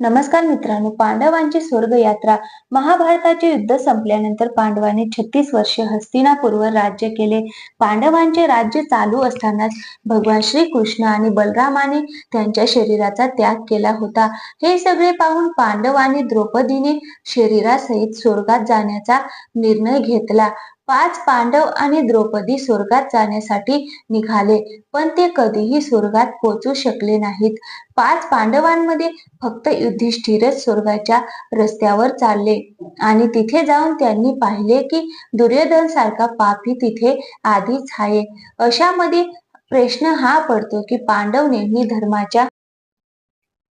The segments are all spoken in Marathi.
नमस्कार मित्रांनो पांडवांची स्वर्ग यात्रा महाभारताचे युद्ध संपल्यानंतर पांडवांनी छत्तीस वर्षे हस्तिनापूरवर राज्य केले. पांडवांचे राज्य चालू असतानाच भगवान श्री कृष्ण आणि बलरामाने त्यांच्या शरीराचा त्याग केला होता. हे सगळे पाहून पांडवांनी द्रौपदीने शरीरासहित स्वर्गात जाण्याचा निर्णय घेतला. पाच पांडव आणि द्रौपदी स्वर्गात जाण्यासाठी निघाले पण ते कधीही स्वर्गात पोहोचू शकले नाहीत. पाच पांडवांमध्ये फक्त युधिष्ठिरच स्वर्गाच्या रस्त्यावर चालले आणि तिथे जाऊन त्यांनी पाहिले की दुर्योधन सारखा पापी तिथे आधीच आहे. अशामध्ये प्रश्न हा पडतो की पांडव नेहमी धर्माच्या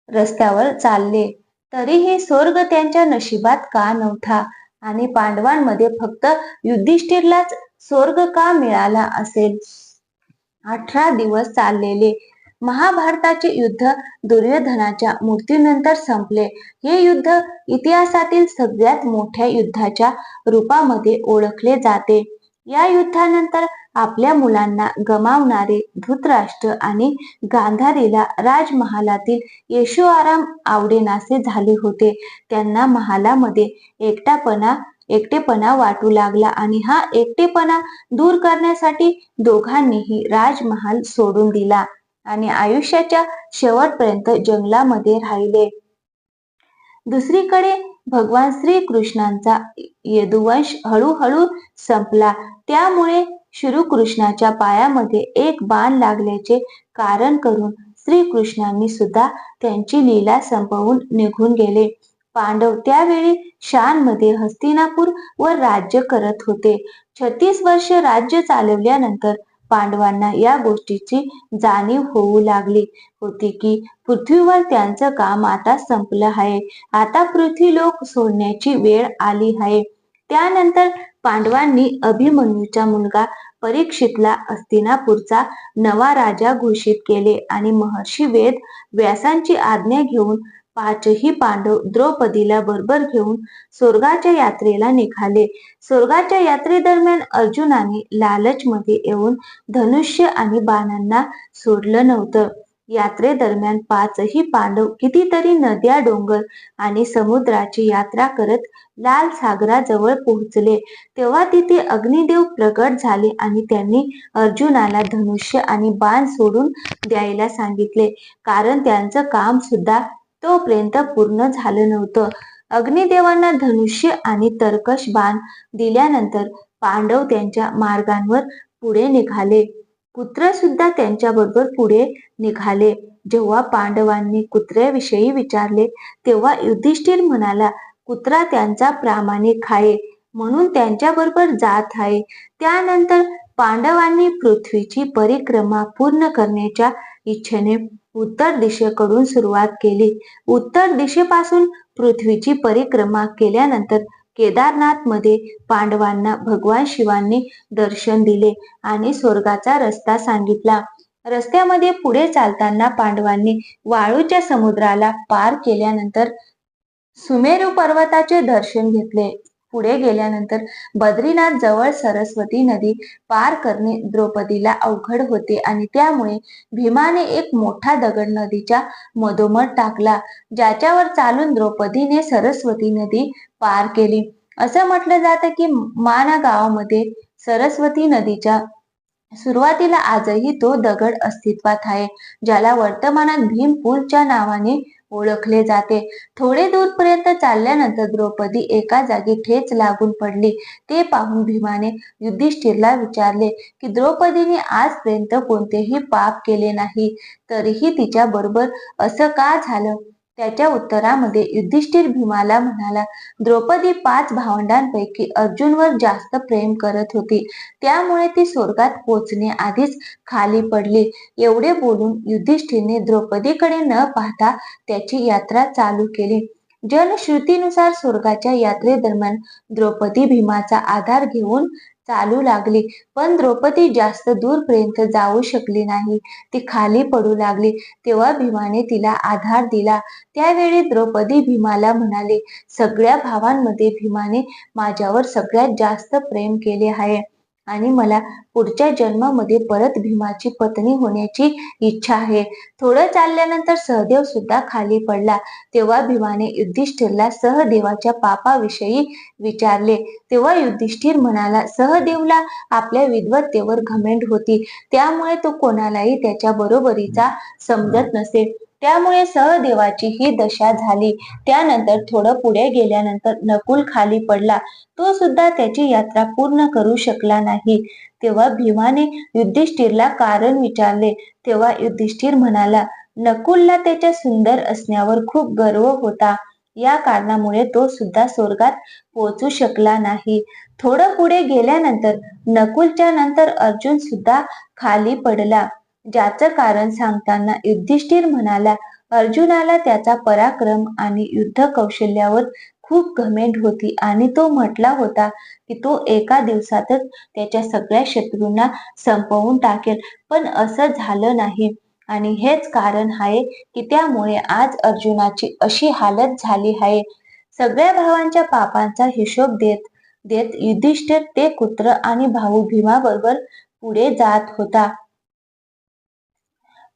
रस्त्यावर चालले तरीही स्वर्ग त्यांच्या नशिबात का नव्हता? आणि पांडवांमध्ये फक्त युधिष्ठिरलाच स्वर्ग का मिळाला असेल? अठरा दिवस चाललेले महाभारताचे युद्ध दुर्योधनाच्या मृत्यूनंतर संपले. हे युद्ध इतिहासातील सगळ्यात मोठ्या युद्धाच्या रूपामध्ये ओळखले जाते. या युद्धानंतर आपल्या मुलांना गमावणारे धृतराष्ट्र आणि गांधारीला राजमहालातील येशुआराम आवडेनासे झाले होते. त्यांना महालामध्ये एकटापणा एकटेपणा वाटू लागला आणि हा एकटेपणा दूर करण्यासाठी दोघांनीही राजमहाल सोडून दिला आणि आयुष्याच्या शेवटपर्यंत जंगलामध्ये राहिले. दुसरीकडे भगवान श्री कृष्णांचा यदुवंश हळूहळू संपला. त्यामुळे श्रीकृष्णाच्या पायामध्ये एक बाण लागल्याचे कारण करून श्रीकृष्णांनी सुद्धा त्यांची लीला संपवून निघून गेले. पांडव त्यावेळी शानमध्ये हस्तिनापूर व राज्य करत होते. छत्तीस वर्ष राज्य चालवल्यानंतर पांडवांना या गोष्टीची जाणीव होऊ लागली होती की पृथ्वीवर त्यांचं काम आता संपलं आहे. आता पृथ्वी लोक सोडण्याची वेळ आली आहे. त्यानंतर पांडवांनी अभिमन्यूचा मुलगा परीक्षितला अस्तिनापूरचा नवा राजा घोषित केले आणि महर्षी वेद व्यासांची आज्ञा घेऊन पाचही पांडव द्रौपदीला बरोबर घेऊन स्वर्गाच्या यात्रेला निघाले. स्वर्गाच्या यात्रेदरम्यान अर्जुनाने लालचमध्ये येऊन धनुष्य आणि बाणांना सोडलं नव्हतं. यात्रेदरम्यान पाचही पांडव कितीतरी नद्या डोंगर आणि समुद्राची यात्रा करत लाल सागराजवळ पोहोचले. तेव्हा तिथे अग्निदेव प्रकट झाले आणि त्यांनी अर्जुनाला धनुष्य आणि बाण सोडून द्यायला सांगितले. कारण त्यांचं काम सुद्धा तोपर्यंत पूर्ण झालं नव्हतं. अग्निदेवांना धनुष्य आणि तर्कश बाण दिल्यानंतर पांडव त्यांच्या मार्गांवर पुढे निघाले. पुत्र सुद्धा त्यांच्याबरोबर पुढे निघाले. जेव्हा पांडवांनी कुत्र्याविषयी विचारले तेव्हा युधिष्ठिर म्हणाला कुत्रा त्यांचा प्रामाणिक आहे म्हणून त्यांच्याबरोबर जात आहे. त्यानंतर पांडवांनी पृथ्वीची परिक्रमा पूर्ण करण्याच्या इच्छेने उत्तर दिशेकडून सुरुवात केली. उत्तर दिशेपासून पृथ्वीची परिक्रमा केल्यानंतर केदारनाथमध्ये पांडवांना भगवान शिवांनी दर्शन दिले आणि स्वर्गाचा रस्ता सांगितला. रस्त्यामध्ये पुढे चालताना पांडवांनी वाळूच्या समुद्राला पार केल्यानंतर सुमेरू पर्वताचे दर्शन घेतले. पुढे गेल्यानंतर बद्रीनाथ जवळ सरस्वती नदी पार करणे द्रौपदीला अवघड होते आणि त्यामुळे भीमाने एक मोठा दगड नदीच्या मधोमध टाकला ज्याच्यावर चालून द्रौपदीने सरस्वती नदी पार केली. असं म्हटलं जातं की माना गावामध्ये सरस्वती नदीच्या सुरुवातीला आजही तो दगड अस्तित्वात आहे ज्याला वर्तमानात भीम पूलच्या नावाने ओळखले जाते. थोडे दूरपर्यंत चालल्यानंतर द्रौपदी एका जागी ठेच लागून पडली. ते पाहून भीमाने युधिष्ठिरला विचारले की द्रौपदीने आजपर्यंत कोणतेही पाप केले नाही तरीही तिच्या बरोबर असं का झालं? त्याच्या उत्तरामध्ये युधिष्ठिर भीमाला म्हणाला द्रौपदी पाच भावंडांपैकी अर्जुनवर जास्त प्रेम करत होती. त्यामुळे ती स्वर्गात पोचणे आधीच खाली पडली. एवढे बोलून युधिष्ठिरने द्रौपदीकडे न पाहता त्याची यात्रा चालू केली. जनश्रुतीनुसार स्वर्गाच्या यात्रेदरम्यान द्रौपदी भीमाचा आधार घेऊन चालू लागली. पण द्रौपदी जास्त दूरपर्यंत जाऊ शकली नाही. ती खाली पडू लागली. तेव्हा भीमाने तिला आधार दिला. त्यावेळी द्रौपदी भीमाला म्हणाले सगळ्या भावांमध्ये भीमाने माझ्यावर सगळ्यात जास्त प्रेम केले आहे. आणि मला पुढच्या जन्मामध्ये परत भीमाची पत्नी होण्याची इच्छा आहे. थोडं चालल्यानंतर सहदेव सुद्धा खाली पडला. तेव्हा भीमाने युधिष्ठिरला सहदेवाच्या पापाविषयी विचारले. तेव्हा युधिष्ठिर म्हणाला सहदेवला आपल्या विद्वत्तेवर घमेंड होती. त्यामुळे तो कोणालाही त्याच्या बरोबरीचा समजत नसे. त्यामुळे सहदेवाची ही दशा झाली. त्यानंतर थोडं पुढे गेल्यानंतर नकुल खाली पडला. तो सुद्धा त्याची यात्रा पूर्ण करू शकला नाही. तेव्हा भीमाने युधिष्ठिरला कारण विचारले. तेव्हा युधिष्ठिर म्हणाला नकुलला त्याच्या सुंदर असण्यावर खूप गर्व होता. या कारणामुळे तो सुद्धा स्वर्गात पोहोचू शकला नाही. थोडं पुढे गेल्यानंतर नकुलच्या नंतर अर्जुन सुद्धा खाली पडला. ज्याचं कारण सांगताना युधिष्ठिर म्हणाला अर्जुनाला त्याचा पराक्रम आणि युद्ध कौशल्यावर खूप घमेंड होती आणि तो म्हटला होता की तो एका दिवसातच त्याच्या सगळ्या शत्रूंना संपवून टाकेल. पण असं झालं नाही. आणि हेच कारण आहे की त्यामुळे आज अर्जुनाची अशी हालत झाली आहे. सगळ्या भावांच्या पापांचा हिशोब देत देत युधिष्ठिर ते कुत्र आणि भाऊ भीमाबरोबर पुढे जात होता.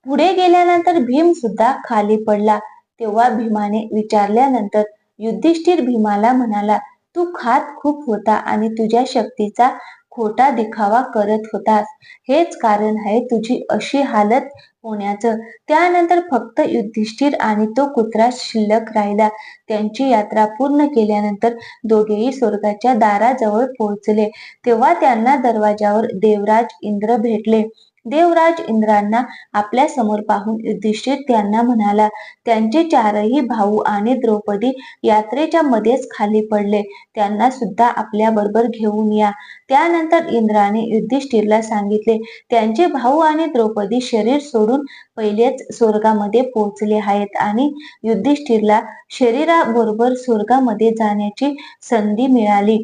पुढे गेल्यानंतर भीम सुद्धा खाली पडला. तेव्हा भीमाने विचारल्यानंतर युधिष्ठिर भीमाला म्हणाला तू खात खूप होता आणि तुझ्या शक्तीचा खोटा दिखावा करत होतास. हेच कारण आहे तुझी अशी हालत होण्याचं. त्यानंतर फक्त युधिष्ठिर आणि तो कुत्रा शिल्लक राहिला. त्यांची यात्रा पूर्ण केल्यानंतर दोघेही स्वर्गाच्या दाराजवळ पोहोचले. तेव्हा त्यांना दरवाजावर देवराज इंद्र भेटले. देवराज इंद्रांना आपल्यासमोर पाहून युधिष्ठिर त्यांना म्हणाला त्यांचे चारही भाऊ आणि द्रौपदी यात्रेच्या मध्येच खाली पडले. त्यांना सुद्धा आपल्या बरोबर घेऊन या. त्यानंतर इंद्राने युधिष्ठिरला सांगितले त्यांचे भाऊ आणि द्रौपदी शरीर सोडून पहिलेच स्वर्गामध्ये पोहोचले आहेत आणि युधिष्ठिरला शरीराबरोबर स्वर्गामध्ये जाण्याची संधी मिळाली.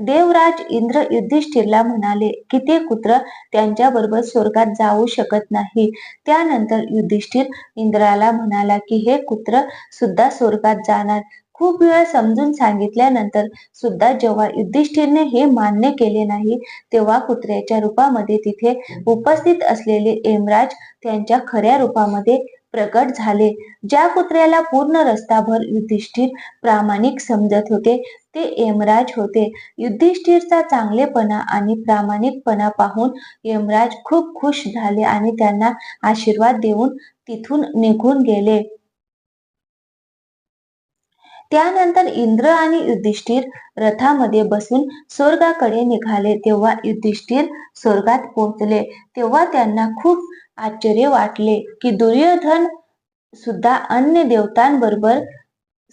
देवराज इंद्र युधिष्ठिरला म्हणाले की ते कुत्र त्यांच्या बरोबर स्वर्गात जाऊ शकत नाही. त्यानंतर युधिष्ठिर इंद्राला म्हणाला की हे कुत्र सुद्धा स्वर्गात जाणार. खूप वेळा समजून सांगितल्यानंतर सुद्धा जेव्हा युधिष्ठिरने हे मान्य केले नाही तेव्हा कुत्र्याच्या रूपामध्ये तिथे उपस्थित असलेले एमराज त्यांच्या खऱ्या रूपामध्ये प्रकट झाले. ज्या कुत्र्याला पूर्ण रस्ताभर युधिष्ठिर प्रामाणिक समजत होते ते यमराज होते. युधिष्ठिरचा चांगलेपणा आणि प्रामाणिकपणा पाहून यमराज खूप खुश झाले आणि त्यांना आशीर्वाद देऊन तिथून निघून गेले. त्यानंतर इंद्र आणि युधिष्ठिर रथामध्ये बसून स्वर्गाकडे निघाले. तेव्हा युधिष्ठिर स्वर्गात पोहोचले. तेव्हा त्यांना खूप आश्चर्य वाटले की दुर्योधन सुद्धा अन्य देवतांबरोबर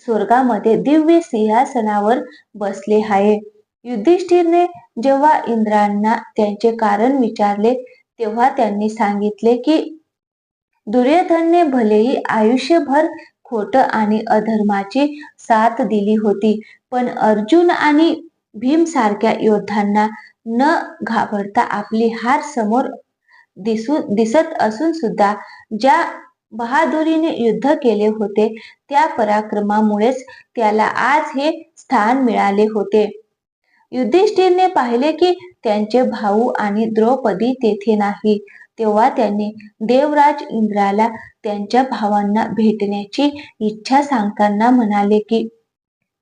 स्वर्गामध्ये दिव्य सिंहासनावर बसले आहे. युधिष्ठिरने जेव्हा इंद्रांना त्यांचे कारण विचारले तेव्हा त्यांनी सांगितले की दुर्योधनने भलेही आयुष्यभर खोट आणि अधर्माची साथ दिली होती पण अर्जुन आणि भीम सारख्या योद्धांना न घाबरता आपली हार समोर दिसू दिसत असून सुद्धा ज्या बहादुरीने युद्ध केले होते. त्या पराक्रमामुळेच त्याला आज हे स्थान मिळाले होते. युधिष्ठिरने पाहिले की त्यांचे भाऊ आणि द्रौपदी तेथे नाही. तेव्हा त्यांनी देवराज इंद्राला त्यांच्या भावांना भेटण्याची इच्छा सांगताना म्हणाले की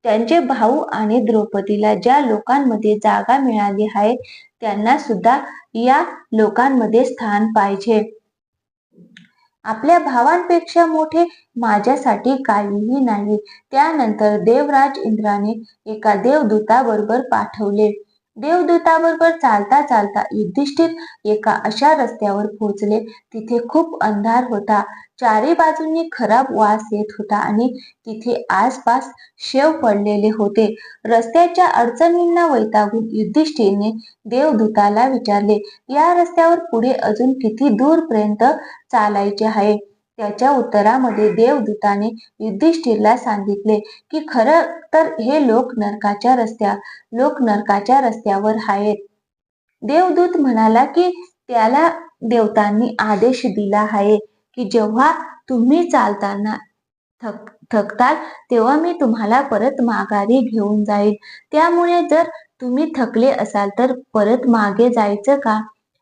त्यांचे भाऊ आणि द्रौपदीला ज्या लोकांमध्ये जागा मिळाली आहे त्यांना सुद्धा या लोकांमध्ये स्थान पाहिजे. आपल्या भावांपेक्षा मोठे माझ्यासाठी काहीही नाही. त्यानंतर देवराज इंद्राने एका देवदूताबरोबर पाठवले. देवदूताबरोबर चालता चालता युधिष्ठिर एका अशा रस्त्यावर पोहोचले. तिथे खूप अंधार होता. चारी बाजूंनी खराब वास येत होता आणि तिथे आसपास शेव पडलेले होते. रस्त्याच्या अडचणींना वैतागून युधिष्ठिरने देवदूताला विचारले या रस्त्यावर पुढे अजून किती दूरपर्यंत चालायचे आहे? त्याच्या उत्तरामध्ये देवदूताने युधिष्ठिरला सांगितले की खरं तर हे लोक नरकाच्या रस्त्या लोक नरकाच्या रस्त्यावर आहेत. देवदूत म्हणाला की त्याला देवतांनी आदेश दिला आहे की जेव्हा तुम्ही चालताना थक थकताल तेव्हा मी तुम्हाला परत माघारी घेऊन जाईल. त्यामुळे जर तुम्ही थकले असाल तर परत मागे जायचं का?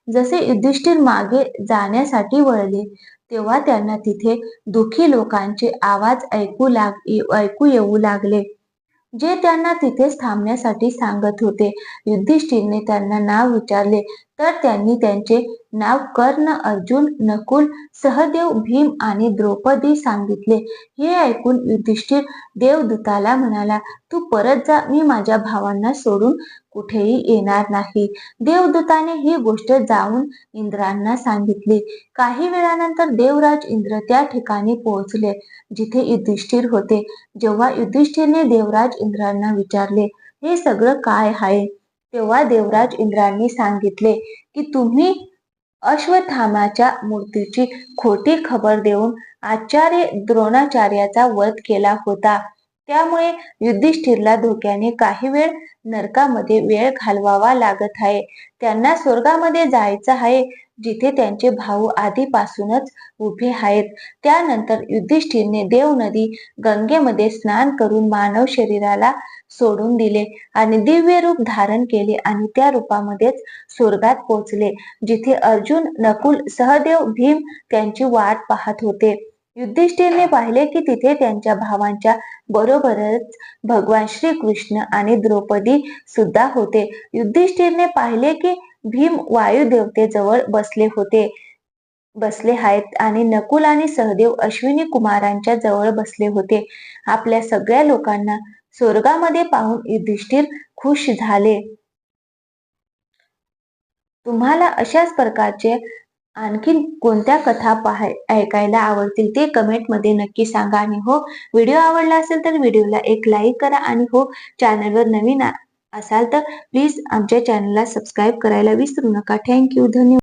जसे युधिष्ठिर मागे जाण्यासाठी वळले तेव्हा त्यांना तिथे दुखी लोकांचे आवाज ऐकू लाग ऐकू येऊ लागले. जे त्यांना तिथेच थांबण्यासाठी सांगत होते युधिष्ठिरने त्यांना नाव विचारले. तर त्यांनी त्यांचे नाव कर्ण अर्जुन नकुल सहदेव भीम आणि द्रौपदी सांगितले. हे ऐकून युधिष्ठिर देवदूताला म्हणाला तू परत जा मी माझ्या भावांना सोडून कुठेही येणार नाही. देवदूताने ही गोष्ट जाऊन इंद्रांना सांगितली. काही वेळानंतर देवराज इंद्र त्या ठिकाणी पोहोचले जिथे युधिष्ठिर होते. जेव्हा युधिष्ठिरने देवराज इंद्रांना विचारले हे सगळं काय आहे? तेव्हा देवराज इंद्रांनी सांगितले की तुम्ही अश्वत्थामाच्या मूर्तीची खोटी खबर देऊन आचार्य द्रोणाचार्याचा वध केला होता. त्यामुळे युधिष्ठिरला धोक्याने काही वेळ नरकामध्ये वेळ घालवावा लागत आहे. त्यांना स्वर्गामध्ये जायचं आहे जिथे त्यांचे भाऊ आधीपासूनच उभे आहेत. त्यानंतर युधिष्ठिरने देव नदी गंगेमध्ये स्नान करून मानव शरीराला सोडून दिले आणि दिव्य रूप धारण केले आणि त्या रूपामध्येच स्वर्गात पोहोचले जिथे अर्जुन नकुल सहदेव भीम त्यांची वाट पाहत होते. युधिष्ठिरने पाहिले की तिथे त्यांच्या भावांच्या बरोबरच भगवान श्रीकृष्ण आणि द्रौपदी सुद्धा होते. युधिष्ठिरने पाहिले की भीम वायुदेवतेजवळ बसले होते. बसले आहेत आणि नकुल आणि सहदेव अश्विनी कुमारांच्या जवळ बसले होते. आपल्या सगळ्या लोकांना स्वर्गामध्ये पाहून युधिष्ठिर खुश झाले. तुम्हाला अशाच प्रकारचे आणखीन कोणत्या कथा पाहाय ऐकायला आवडतील ते कमेंटमध्ये नक्की सांगा. आणि हो व्हिडिओ आवडला असेल तर व्हिडिओला एक लाईक करा. आणि हो चॅनलवर नवीन असाल तर प्लीज आमच्या चॅनलला सबस्क्राईब करायला विसरू नका. थँक्यू धन्यवाद.